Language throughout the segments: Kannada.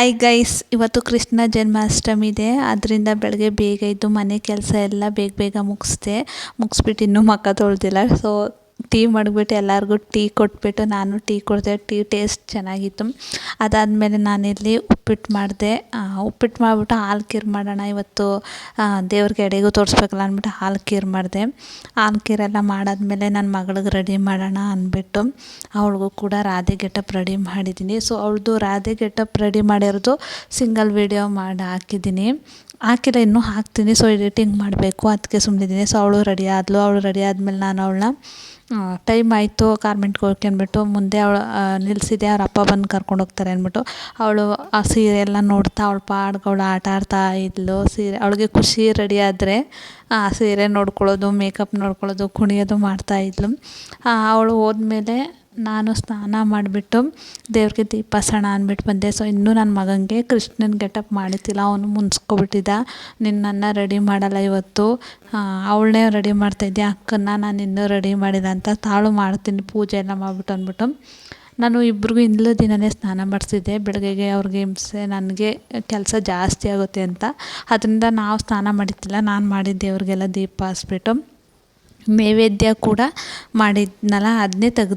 ಐ ಗೈಸ್ ಇವತ್ತು ಕೃಷ್ಣ ಜನ್ಮಾಷ್ಟಮಿ ಇದೆ ಅದರಿಂದ ಬೆಳಗ್ಗೆ ಬೇಗ ಇದ್ದು ಮನೆ ಕೆಲಸ ಎಲ್ಲ ಬೇಗ ಬೇಗ ಮುಗಿಸ್ದೆ. ಮುಗಿಸ್ಬಿಟ್ಟು ಇನ್ನೂ ಮಕ್ಕ ತೊಳ್ದಿಲ್ಲ. ಸೊ ಟೀ ಮಡಗ್ಬಿಟ್ಟು ಎಲ್ಲರಿಗೂ ಟೀ ಕೊಟ್ಬಿಟ್ಟು ನಾನು ಟೀ ಕುಡಿದೆ. ಟೀ ಟೇಸ್ಟ್ ಚೆನ್ನಾಗಿತ್ತು. ಅದಾದಮೇಲೆ ನಾನಿಲ್ಲಿ ಉಪ್ಪಿಟ್ಟು ಮಾಡಿದೆ. ಉಪ್ಪಿಟ್ಟು ಮಾಡಿಬಿಟ್ಟು ಹಾಲು ಖೀರು ಮಾಡೋಣ ಇವತ್ತು ದೇವ್ರಿಗೆ ಎಡೆಗೂ ತೋರಿಸ್ಬೇಕಲ್ಲ ಅಂದ್ಬಿಟ್ಟು ಹಾಲು ಖೀರು ಮಾಡಿದೆ. ಹಾಲು ಖೀರೆಲ್ಲ ಮಾಡಾದ್ಮೇಲೆ ನನ್ನ ಮಗಳಿಗೆ ರೆಡಿ ಮಾಡೋಣ ಅಂದ್ಬಿಟ್ಟು ಅವಳಿಗೂ ಕೂಡ ರಾಧೆ ಗೆಟಪ್ ರೆಡಿ ಮಾಡಿದ್ದೀನಿ. ಸೊ ಅವಳದು ರಾಧೆ ಗೆಟಪ್ ರೆಡಿ ಮಾಡಿರೋದು ಸಿಂಗಲ್ ವೀಡಿಯೋ ಮಾಡಿ ಹಾಕಿದ್ದೀನಿ. ಹಾಕಿಲ್ಲ ಇನ್ನೂ ಹಾಕ್ತೀನಿ. ಸೊ ಎಡಿಟಿಂಗ್ ಮಾಡಬೇಕು. ಅದಕ್ಕೆ ಸುಮ್ಮನಿದ್ದೀನಿ ಸೊ ಅವಳು ರೆಡಿ ಆದಳು ಅವಳು ರೆಡಿ ಆದಮೇಲೆ ನಾನು ಅವಳನ್ನ ಟೈಮ್ ಆಯಿತು. ಕಾರ್ಮೆಂಟ್ಗೆ ಹೋಗ್ಕೊಂಡ್ಬಿಟ್ಟು ಮುಂದೆ ಅವಳು ನಿಲ್ಲಿಸಿದೆ ಅವ್ರ ಅಪ್ಪ ಬಂದು ಕರ್ಕೊಂಡು ಹೋಗ್ತಾರೆ ಅಂದ್ಬಿಟ್ಟು ಅವಳು ಆ ಸೀರೆ ಎಲ್ಲ ನೋಡ್ತಾ, ಅವಳು ಪಾಡ್ಗೆ ಅವಳು ಆಟ ಆಡ್ತಾ ಇದ್ಲು. ಸೀರೆ, ಅವಳಿಗೆ ಖುಷಿ ರೆಡಿ ಆದರೆ, ಆ, ಸೀರೆ ನೋಡ್ಕೊಳ್ಳೋದು ಮೇಕಪ್ ನೋಡ್ಕೊಳ್ಳೋದು, ಕುಣಿಯೋದು ಮಾಡ್ತಾಯಿದ್ಲು ಅವಳು ಹೋದ್ಮೇಲೆ ನಾನು ಸ್ನಾನ ಮಾಡಿಬಿಟ್ಟು ದೇವ್ರಿಗೆ ದೀಪ ಸಣ ಅಂದ್ಬಿಟ್ಟು ಬಂದೆ. ಸೊ ಇನ್ನೂ ನನ್ನ ಮಗನಿಗೆ ಕೃಷ್ಣನ ಗೆಟಪ್ ಮಾಡಿದ್ದಿಲ್ಲ ಅವನು ಮುನ್ಸ್ಕೊಬಿಟ್ಟಿದ್ದ. ನಿನ್ನನ್ನು ರೆಡಿ ಮಾಡಲ್ಲ ಇವತ್ತು. ಅವಳನ್ನೇ ರೆಡಿ ಮಾಡ್ತಾಯಿದ್ದೆ ಅಕ್ಕನ ನಾನು ಇನ್ನೂ ರೆಡಿ ಮಾಡಿಲ್ಲ ಅಂತ ತಾಳು ಮಾಡ್ತೀನಿ, ಪೂಜೆ ಎಲ್ಲ ಮಾಡಿಬಿಟ್ಟು ಅಂದ್ಬಿಟ್ಟು. ನಾನು ಇಬ್ರಿಗೂ ಇಂದಲೂ ದಿನವೇ ಸ್ನಾನ ಮಾಡಿಸಿದ್ದೆ. ಬೆಳಗ್ಗೆಗೆ ಅವ್ರಿಗೆ ಹಿಂಸೆ, ನನಗೆ ಕೆಲಸ ಜಾಸ್ತಿ ಆಗುತ್ತೆ ಅಂತ. ಅದರಿಂದ ನಾವು ಸ್ನಾನ ಮಾಡಿದ್ದಿಲ್ಲ ನಾನು ಮಾಡಿದ್ದೆ, ಅವ್ರಿಗೆಲ್ಲ ದೀಪ ಹಚ್ಬಿಟ್ಟು. ನೈವೇದ್ಯ ಕೂಡ ಮಾಡಿದ್ನಲ್ಲ ಅದನ್ನೇ ತೆಗ್ದು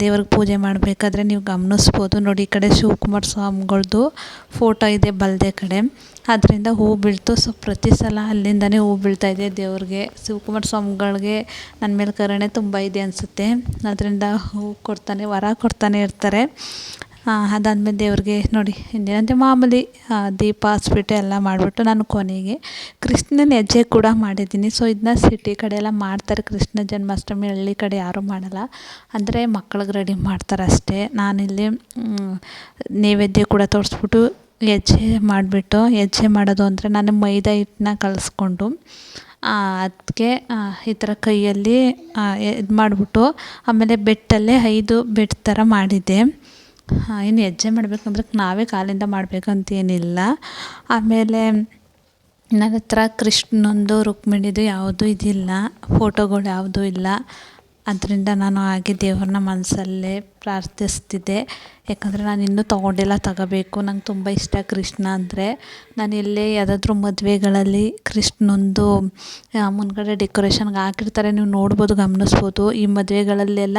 ದೇವ್ರಿಗೆ ಪೂಜೆ ಮಾಡಬೇಕಾದ್ರೆ ನೀವು ಗಮನಿಸ್ಬೋದು. ನೋಡಿ, ಈ ಕಡೆ ಶಿವಕುಮಾರ ಸ್ವಾಮಿಗಳ್ದು ಫೋಟೋ ಇದೆ ಬಲದೆ ಕಡೆ. ಅದರಿಂದ ಹೂ ಬೀಳ್ತು. ಸೊ ಪ್ರತಿ ಸಲ ಅಲ್ಲಿಂದನೇ ಹೂ ಇದೆ ದೇವ್ರಿಗೆ. ಶಿವಕುಮಾರ ಸ್ವಾಮಿಗಳಿಗೆ ನನ್ನ ಮೇಲೆ ಕರುಣೆ ತುಂಬ ಇದೆ ಅನಿಸುತ್ತೆ. ಅದರಿಂದ ಹೂ ಕೊಡ್ತಾನೆ, ವರ ಕೊಡ್ತಾನೆ ಇರ್ತಾರೆ. ಅದಾದ್ಮೇಲೆ ದೇವ್ರಿಗೆ ನೋಡಿ ಹಿಂದಿನಂತೆ ಮಾಮೂಲಿ ದೀಪ ಹಚ್ಬಿಟ್ಟು ಎಲ್ಲ ಮಾಡಿಬಿಟ್ಟು ನಾನು ಕೊನೆಗೆ ಕೃಷ್ಣನ ಹೆಜ್ಜೆ ಕೂಡ ಮಾಡಿದ್ದೀನಿ. ಸೊ ಇದನ್ನ ಸಿಟಿ ಕಡೆ ಎಲ್ಲ ಮಾಡ್ತಾರೆ. ಕೃಷ್ಣ ಜನ್ಮಾಷ್ಟಮಿ, ಹಳ್ಳಿ ಕಡೆ ಯಾರೂ ಮಾಡಲ್ಲ. ಅಂದರೆ ಮಕ್ಳಿಗೆ ರೆಡಿ ಮಾಡ್ತಾರೆ ಅಷ್ಟೇ. ನಾನಿಲ್ಲಿ ನೈವೇದ್ಯ ಕೂಡ ತೋರಿಸ್ಬಿಟ್ಟು ಹೆಜ್ಜೆ ಮಾಡಿಬಿಟ್ಟು, ಹೆಜ್ಜೆ ಮಾಡೋದು ಅಂದರೆ ನಾನು ಮೈದಾ ಹಿಟ್ಟನ್ನ ಕಲಿಸ್ಕೊಂಡು ಅದಕ್ಕೆ ಈ ಥರ ಕೈಯಲ್ಲಿ ಇದು ಮಾಡಿಬಿಟ್ಟು ಆಮೇಲೆ ಬೆಟ್ಟಲ್ಲೇ ಐದು ಬೆಟ್ಟ ಥರ ಮಾಡಿದ್ದೆ. ಇನ್ನು ಹೆಜ್ಜೆ ಮಾಡಬೇಕಂದ್ರೆ ನಾವೇ ಕಾಲಿಂದ ಮಾಡಬೇಕಂತೇನಿಲ್ಲ. ಆಮೇಲೆ ನನ್ನ ಹತ್ರ ಕೃಷ್ಣಂದು ರುಕ್ಮಿಣಿದು ಯಾವುದೂ ಇದಿಲ್ಲ, ಫೋಟೋಗಳು ಯಾವುದೂ ಇಲ್ಲ. ಅದರಿಂದ ನಾನು ಹಾಗೆ ದೇವ್ರನ್ನ ಮನಸಲ್ಲೇ ಪ್ರಾರ್ಥಿಸ್ತಿದ್ದೆ. ಯಾಕಂದರೆ ನಾನು ಇನ್ನೂ ತೊಗೊಂಡಿಲ್ಲ ತಗೋಬೇಕು. ನಂಗೆ ತುಂಬ ಇಷ್ಟ ಕೃಷ್ಣ ಅಂದರೆ. ನಾನು ಎಲ್ಲೇ ಯಾವುದಾದ್ರೂ ಮದುವೆಗಳಲ್ಲಿ ಕೃಷ್ಣನೊಂದು ಮುಂದುಗಡೆ ಡೆಕೋರೇಷನ್ಗೆ ಹಾಕಿರ್ತಾರೆ. ನೀವು ನೋಡ್ಬೋದು, ಗಮನಿಸ್ಬೋದು. ಈ ಮದುವೆಗಳಲ್ಲೆಲ್ಲ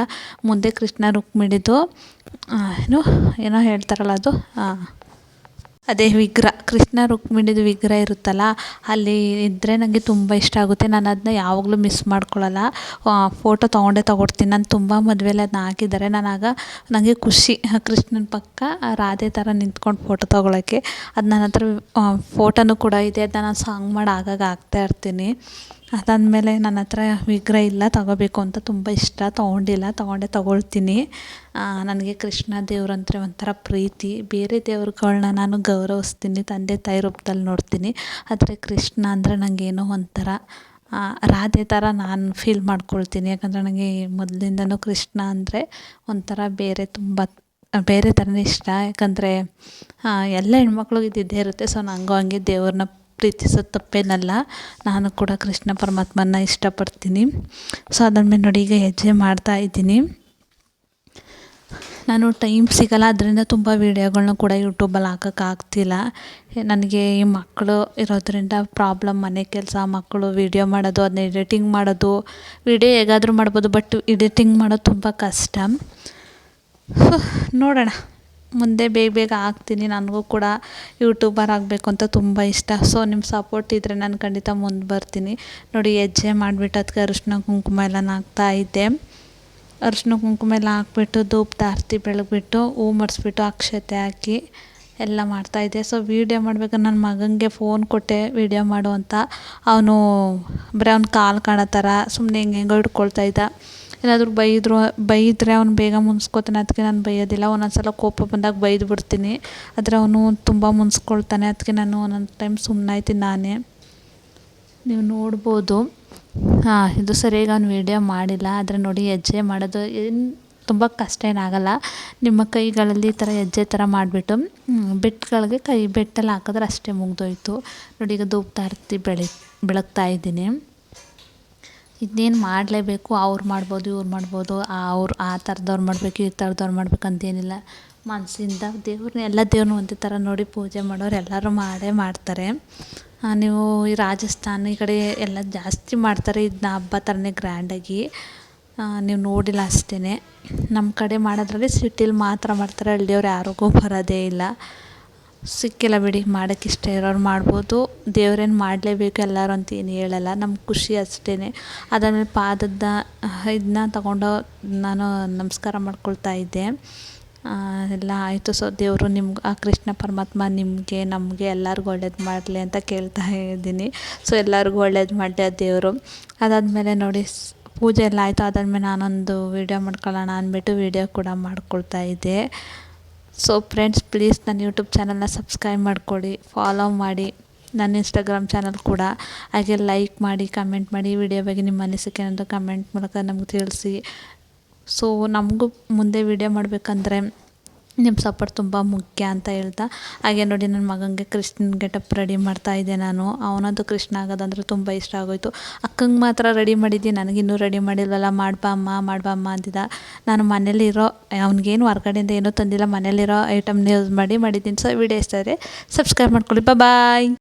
ಮುಂದೆ ಕೃಷ್ಣ ರುಕ್ಮಿಣಿದು ಏನು, ಏನೋ ಹೇಳ್ತಾರಲ್ಲ ಅದು? ಅದೇ ವಿಗ್ರಹ, ಕೃಷ್ಣ ರುಕ್ಮಿಣಿದು ವಿಗ್ರಹ ಇರುತ್ತಲ್ಲ, ಅಲ್ಲಿ ಇದ್ದರೆ ನನಗೆ ತುಂಬ ಇಷ್ಟ ಆಗುತ್ತೆ. ನಾನು ಅದನ್ನ ಯಾವಾಗಲೂ ಮಿಸ್ ಮಾಡ್ಕೊಳ್ಳಲ್ಲ ಫೋಟೋ ತೊಗೊಂಡೇ, ತೊಗೊಡ್ತೀನಿ. ನಾನು ತುಂಬ ಮದುವೆಲಿ ಅದನ್ನ ಹಾಕಿದ್ದಾರೆ. ನಾನು ನನಗೆ ಖುಷಿ, ಕೃಷ್ಣನ ಪಕ್ಕ ರಾಧೆ ಥರ ನಿಂತ್ಕೊಂಡು ಫೋಟೋ ತೊಗೊಳಕ್ಕೆ. ಅದು ನನ್ನ ಹತ್ರ ಫೋಟೋನೂ ಕೂಡ ಇದೆ. ಅದನ್ನ ನಾನು ಸಾಂಗ್ ಮಾಡಿ ಆಗಾಗ ಹಾಕ್ತಾ ಇರ್ತೀನಿ. ಅದಾದಮೇಲೆ ನನ್ನ ಹತ್ರ ವಿಗ್ರಹ ಇಲ್ಲ, ತಗೋಬೇಕು ಅಂತ ತುಂಬ ಇಷ್ಟ. ತೊಗೊಂಡಿಲ್ಲ, ತೊಗೊಂಡೆ, ತೊಗೊಳ್ತೀನಿ. ನನಗೆ ಕೃಷ್ಣ ದೇವ್ರಂದರೆ ಒಂಥರ ಪ್ರೀತಿ. ಬೇರೆ ದೇವ್ರುಗಳನ್ನ ನಾನು ಗೌರವಿಸ್ತೀನಿ, ತಂದೆ, ತಾಯಿ ರೂಪದಲ್ಲಿ ನೋಡ್ತೀನಿ. ಆದರೆ ಕೃಷ್ಣ ಅಂದರೆ ನನಗೇನೋ ಒಂಥರ ರಾಧೆ ಥರ ನಾನು ಫೀಲ್ ಮಾಡ್ಕೊಳ್ತೀನಿ. ಯಾಕಂದರೆ ನನಗೆ ಮೊದಲಿಂದನೂ ಕೃಷ್ಣ ಅಂದರೆ ಒಂಥರ ಬೇರೆ ತುಂಬ, ಬೇರೆ ಥರನೇ ಇಷ್ಟ. ಯಾಕಂದರೆ ಎಲ್ಲ ಹೆಣ್ಮಕ್ಳಿಗೂ ಇದ್ದಿದ್ದೇ ಇರುತ್ತೆ. ಸೊ ನನಗೂ ಹಂಗೆ ದೇವ್ರನ್ನ ಪ್ರೀತಿಸೋದು ತಪ್ಪೇನಲ್ಲ ನಾನು ಕೂಡ ಕೃಷ್ಣ ಪರಮಾತ್ಮನ ಇಷ್ಟಪಡ್ತೀನಿ. ಸೊ ಅದಾದ್ಮೇಲೆ ನೋಡಿ ಈಗ ಹೆಜ್ಜೆ ಮಾಡ್ತಾ ಇದ್ದೀನಿ. ನಾನು ಟೈಮ್ ಸಿಗಲ್ಲ ಅದರಿಂದ ತುಂಬ ವೀಡಿಯೋಗಳನ್ನ ಕೂಡ ಯೂಟ್ಯೂಬಲ್ಲಿ ಹಾಕೋಕ್ಕಾಗ್ತಿಲ್ಲ ನನಗೆ ಈ ಮಕ್ಕಳು ಇರೋದರಿಂದ ಪ್ರಾಬ್ಲಮ್, ಮನೆ ಕೆಲಸ, ಮಕ್ಕಳು ವೀಡಿಯೋ ಮಾಡೋದು, ಅದನ್ನ ಎಡಿಟಿಂಗ್ ಮಾಡೋದು, ವೀಡಿಯೋ ಹೇಗಾದರೂ ಮಾಡ್ಬೋದು, ಬಟ್ ಎಡಿಟಿಂಗ್ ಮಾಡೋದು ತುಂಬ ಕಷ್ಟ. ನೋಡೋಣ. ಮುಂದೆ ಬೇಗ ಬೇಗ ಆಗ್ತೀನಿ. ನನಗೂ ಕೂಡ ಯೂಟ್ಯೂಬರ್ ಆಗಬೇಕು ಅಂತ ತುಂಬ ಇಷ್ಟ. ಸೊ ನಿಮ್ಮ ಸಪೋರ್ಟ್ ಇದ್ದರೆ ನಾನು ಖಂಡಿತ ಮುಂದೆ ಬರ್ತೀನಿ. ನೋಡಿ, ಹೆಜ್ಜೆ ಮಾಡಿಬಿಟ್ಟು ಅದಕ್ಕೆ ಅರಿಶಿನ ಕುಂಕುಮ ಎಲ್ಲ ಇದ್ದೆ. ಅರಿಶಿನ ಕುಂಕುಮ ಎಲ್ಲ ಹಾಕ್ಬಿಟ್ಟು, ಧೂಪ ಧಾರತಿ ಬೆಳಗ್ಬಿಟ್ಟು, ಹೂ ಮಡಿಸ್ಬಿಟ್ಟು, ಅಕ್ಷತೆ ಹಾಕಿ ಎಲ್ಲ ಮಾಡ್ತಾಯಿದ್ದೆ ಸೊ ವೀಡಿಯೋ ಮಾಡ್ಬೇಕಾದ್ರೆ ನನ್ನ ಮಗನಿಗೆ ಫೋನ್ ಕೊಟ್ಟೆ ವೀಡಿಯೋ ಮಾಡು ಅಂತ. ಅವನು ಬರೀ ಅವ್ನ ಕಾಲು ಕಾಣೋ ಥರ ಸುಮ್ಮನೆ ಹಿಂಗೆ ಹೆಂಗೆ ಇದ್ದ. ಏನಾದರೂ ಬೈದರು, ಬೈದರೆ ಅವ್ನು ಬೇಗ ಮುನ್ಸ್ಕೊತಾನೆ. ಅದಕ್ಕೆ ನಾನು ಬೈಯೋದಿಲ್ಲ. ಒಂದೊಂದು ಸಲ ಕೋಪ ಬಂದಾಗ ಬೈದು ಬಿಡ್ತೀನಿ ಆದರೆ ಅವನು ತುಂಬ ಮುನ್ಸ್ಕೊಳ್ತಾನೆ. ಅದಕ್ಕೆ ನಾನು ಒಂದೊಂದು ಟೈಮ್ ಸುಮ್ಮನಾಯ್ತೀನಿ ನಾನೇ. ನೀವು ನೋಡ್ಬೋದು. ಹಾಂ, ಇದು ಸರಿಯಾಗಿ ಅವ್ನು ವೀಡಿಯೋ ಮಾಡಿಲ್ಲ. ಆದರೆ ನೋಡಿ, ಹೆಜ್ಜೆ ಮಾಡೋದು ಏನು ತುಂಬ ಕಷ್ಟ ಏನಾಗಲ್ಲ ನಿಮ್ಮ ಕೈಗಳಲ್ಲಿ ಈ ಥರ ಹೆಜ್ಜೆ ಥರ ಮಾಡಿಬಿಟ್ಟು ಬೆಟ್ಟಗಳಿಗೆ ಕೈ ಬೆಟ್ಟಲ್ಲಿ ಹಾಕಿದ್ರೆ ಅಷ್ಟೇ ಮುಗಿದೋಯ್ತು. ನೋಡಿ, ಈಗ ಧೂಪ ಬೆಳಿ, ಬೆಳಗ್ತಾ ಇದ್ದೀನಿ. ಇದನ್ನೇನು ಮಾಡಲೇಬೇಕು, ಅವ್ರು ಮಾಡ್ಬೋದು, ಇವ್ರು ಮಾಡ್ಬೋದು ಅವ್ರು, ಆ ಥರದವ್ರು ಮಾಡಬೇಕು, ಈ ಥರದವ್ರು ಮಾಡ್ಬೇಕು ಅಂತೇನಿಲ್ಲ. ಮನಸ್ಸಿಂದ ದೇವ್ರನ್ನ ಎಲ್ಲ ದೇವ್ರನ್ನ ಒಂದೇ ಥರ ನೋಡಿ ಪೂಜೆ ಮಾಡೋರು ಎಲ್ಲರೂ ಮಾಡೇ ಮಾಡ್ತಾರೆ. ನೀವು ಈ ರಾಜಸ್ಥಾನ ಈ ಕಡೆ ಎಲ್ಲ ಜಾಸ್ತಿ ಮಾಡ್ತಾರೆ ಇದನ್ನ ಹಬ್ಬ ಥರನೇ ಗ್ರ್ಯಾಂಡಾಗಿ. ನೀವು ನೋಡಿಲ್ಲ ಅಷ್ಟೇ ನಮ್ಮ ಕಡೆ ಮಾಡೋದ್ರಲ್ಲಿ ಸಿಟಿಲಿ ಮಾತ್ರ ಮಾಡ್ತಾರೆ, ಹಳ್ಳಿಯವ್ರು ಯಾರಿಗೂ ಬರೋದೇ ಇಲ್ಲ. ಸಿಕ್ಕಿಲ್ಲ ಬಿಡಿ ಮಾಡೋಕ್ಕೆ ಇಷ್ಟ ಇರೋರು ಮಾಡ್ಬೋದು. ದೇವ್ರೇನು ಮಾಡಲೇಬೇಕು ಎಲ್ಲರೂ ಅಂತ ಏನು ಹೇಳಲ್ಲ ನಮ್ಮ ಖುಷಿ ಅಷ್ಟೇ ಅದಾದಮೇಲೆ ಪಾದದ ಇದನ್ನ ತಗೊಂಡು ನಾನು ನಮಸ್ಕಾರ ಮಾಡ್ಕೊಳ್ತಾ ಇದ್ದೆ. ಎಲ್ಲ ಆಯಿತು. ಸೊ ದೇವರು ನಿಮ್ಗೆ, ಆ ಕೃಷ್ಣ ಪರಮಾತ್ಮ ನಿಮಗೆ, ನಮಗೆ ಎಲ್ಲರಿಗೂ ಒಳ್ಳೇದು ಮಾಡಲಿ ಅಂತ ಕೇಳ್ತಾ ಇದ್ದೀನಿ. ಸೊ ಎಲ್ಲರಿಗೂ ಒಳ್ಳೇದು ಮಾಡಲಿ ಆ ದೇವರು. ಅದಾದಮೇಲೆ ನೋಡಿ ಪೂಜೆ ಎಲ್ಲ ಆಯಿತು. ಅದಾದಮೇಲೆ ನಾನೊಂದು ವೀಡಿಯೋ ಮಾಡ್ಕೊಳ್ಳೋಣ ಅಂದ್ಬಿಟ್ಟು ವೀಡಿಯೋ ಕೂಡ ಮಾಡ್ಕೊಳ್ತಾ ಇದ್ದೆ. ಸೊ ಫ್ರೆಂಡ್ಸ್ ಪ್ಲೀಸ್ ನನ್ನ ಯೂಟ್ಯೂಬ್ ಚಾನಲ್ನ ಸಬ್ಸ್ಕ್ರೈಬ್ ಮಾಡ್ಕೊಳ್ಳಿ ಫಾಲೋ ಮಾಡಿ. ನನ್ನ ಇನ್ಸ್ಟಾಗ್ರಾಮ್ ಚಾನಲ್ ಕೂಡ. ಹಾಗೆ ಲೈಕ್ ಮಾಡಿ ಕಮೆಂಟ್ ಮಾಡಿ. ವಿಡಿಯೋ ಬಗ್ಗೆ ನಿಮ್ಮ ಅನಿಸಿಕೆ ಏನಾದರೂ ಕಮೆಂಟ್ ಮೂಲಕ ನಮ್ಗೆ ತಿಳಿಸಿ. ಸೊ ನಮಗೂ ಮುಂದೆ ವಿಡಿಯೋ ಮಾಡಬೇಕಂದ್ರೆ ನಿಮ್ಮ ಸಪೋರ್ಟ್ ತುಂಬ ಮುಖ್ಯ ಅಂತ ಹೇಳ್ತಾ. ಹಾಗೆ ನೋಡಿ ನನ್ನ ಮಗನಿಗೆ ಕೃಷ್ಣನ ಗೆಟಪ್ ರೆಡಿ ಮಾಡ್ತಾ ಇದ್ದೆ ನಾನು. ಅವನದು ಕೃಷ್ಣ ಆಗೋದಂದ್ರೆ ತುಂಬ ಇಷ್ಟ ಆಗೋಯಿತು. ಅಕ್ಕಂಗೆ ಮಾತ್ರ ರೆಡಿ ಮಾಡಿದ್ದೆ, ನನಗಿನ್ನೂ ರೆಡಿ ಮಾಡಿಲ್ವಲ್ಲ ಮಾಡ್ಬಾ ಅಮ್ಮ ಅಂತಿದ್ದ ನಾನು ಮನೇಲಿರೋ, ಅವ್ನಿಗೇನು ಹೊರಗಡೆಯಿಂದ ಏನೂ ತಂದಿಲ್ಲ, ಮನೇಲಿರೋ ಐಟಮ್ನ ಯೂಸ್ ಮಾಡಿ, ಮಾಡಿದ್ದೀನಿ. ಸೊ ವಿಡಿಯೋ ಇಷ್ಟ ಸಬ್ಸ್ಕ್ರೈಬ್ ಮಾಡ್ಕೊಳ್ಳಿ. ಬಾಯ್